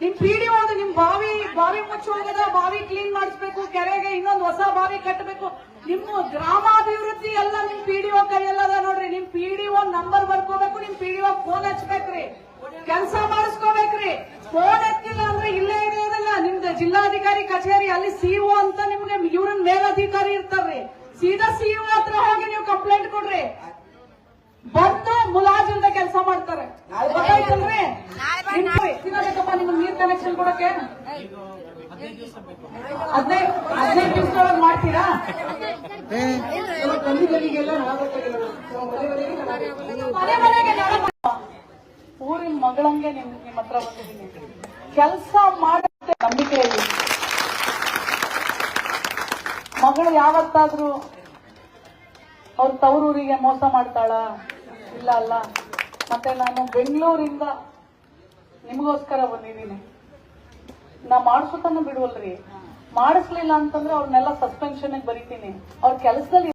ನಿಮ್ ಪೀಡಿ ಹೋದ ನಿಮ್ ಬಾವಿ ಬಾವಿ ಮುಚ್ಚಿ ಹೋಗದ, ಬಾವಿ ಕ್ಲೀನ್ ಮಾಡಿಸ್ಬೇಕು, ಕೆರೆಗೆ ಇನ್ನೊಂದು ಹೊಸ ಬಾವಿ ಕಟ್ಟಬೇಕು ನಿಮ್ಮ ಗ್ರಾಮಾಭಿವೃದ್ಧಿ ಎಲ್ಲ ನಿಮ್ ಪಿಡಿಒ ಕೈಯಲ್ಲದ ನೋಡ್ರಿ, ನಿಮ್ ಪಿಡಿಒ ನಂಬರ್ ಬರ್ಕೋಬೇಕು, ನಿಮ್ ಪಿಡಿಒ ಫೋನ್ ಹಚ್ಬೇಕ್ರಿ. ಕೆಲಸ ಮಾಡಿಸ್ಕೋಬೇಕ್ರಿ. ಫೋನ್ ಎತ್ತಿಲ್ಲ ಅಂದ್ರೆ ಇಲ್ಲೇ ಇರೋದಿಲ್ಲ. ನಿಮ್ದು ಜಿಲ್ಲಾಧಿಕಾರಿ ಕಚೇರಿ, ಅಲ್ಲಿ ಸಿಇಒ ಅಂತ ನಿಮ್ಗೆ, ಇವ್ರನ್ ಮೇಲಧಿಕಾರಿ ಇರ್ತಾರ್ರಿ. ಸೀದಾ ಸಿಇಒ ಹತ್ರ ಕನೆಕ್ಷನ್ ಕೊಡಕ್ಕೆ? ಹದಿನೈದು ಹದಿನೈದು ದಿವಸದೊಳಗೆ ಮಾಡ್ತೀರಾ? ಮನೆ ಮನೆಗೆ ಊರಿನ ಮಗಳಂಗೆ ನಿಮ್ ನಿಮ್ಮ ಹತ್ರ ಬಂದಿದ್ದೀನಿ ಕೆಲಸ ಮಾಡುತ್ತೆ ನಂಬಿಕೆಯಲ್ಲಿ. ಮಗಳು ಯಾವತ್ತಾದ್ರೂ ಅವ್ರ ತವರೂರಿಗೆ ಮೋಸ ಮಾಡ್ತಾಳ? ಇಲ್ಲ ಅಲ್ಲ. ಮತ್ತೆ ನಾನು ಬೆಂಗಳೂರಿಂದ ನಿಮಗೋಸ್ಕರ ಬಂದಿದ್ದೀನಿ. ನಾ ಮಾಡಿಸೋತನ ಬಿಡುವಲ್ರಿ. ಮಾಡಿಸ್ಲಿಲ್ಲ ಅಂತಂದ್ರೆ ಅವ್ರನ್ನೆಲ್ಲ ಸಸ್ಪೆನ್ಷನ್ ಬರೀತೀನಿ. ಅವ್ರ ಕೆಲಸದಲ್ಲಿ